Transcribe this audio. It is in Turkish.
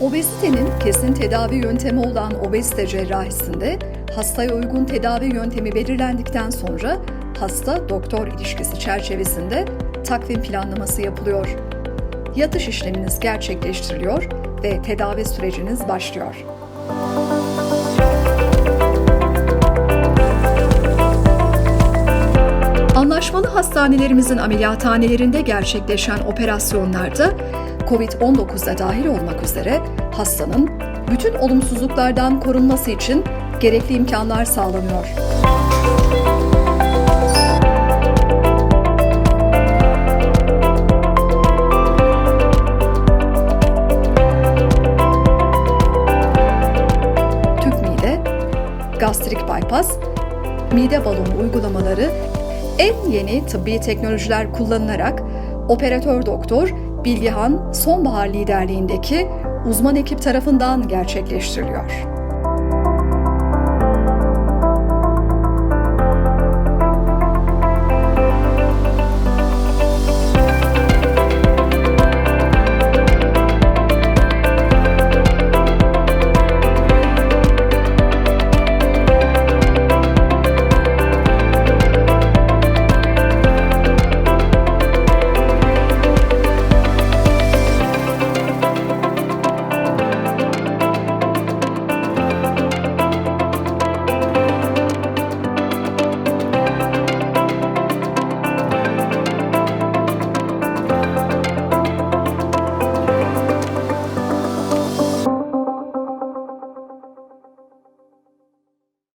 Obezitenin kesin tedavi yöntemi olan obezite cerrahisinde hastaya uygun tedavi yöntemi belirlendikten sonra hasta-doktor ilişkisi çerçevesinde takvim planlaması yapılıyor. Yatış işleminiz gerçekleştiriliyor ve tedavi süreciniz başlıyor. Anlaşmalı hastanelerimizin ameliyathanelerinde gerçekleşen operasyonlarda COVID-19'da dahil olmak üzere hastanın bütün olumsuzluklardan korunması için gerekli imkanlar sağlanıyor. Tüp mide, gastrik bypass, mide balonu uygulamaları en yeni tıbbi teknolojiler kullanılarak operatör doktor Bilgehan Sonbahar liderliğindeki uzman ekip tarafından gerçekleştiriliyor.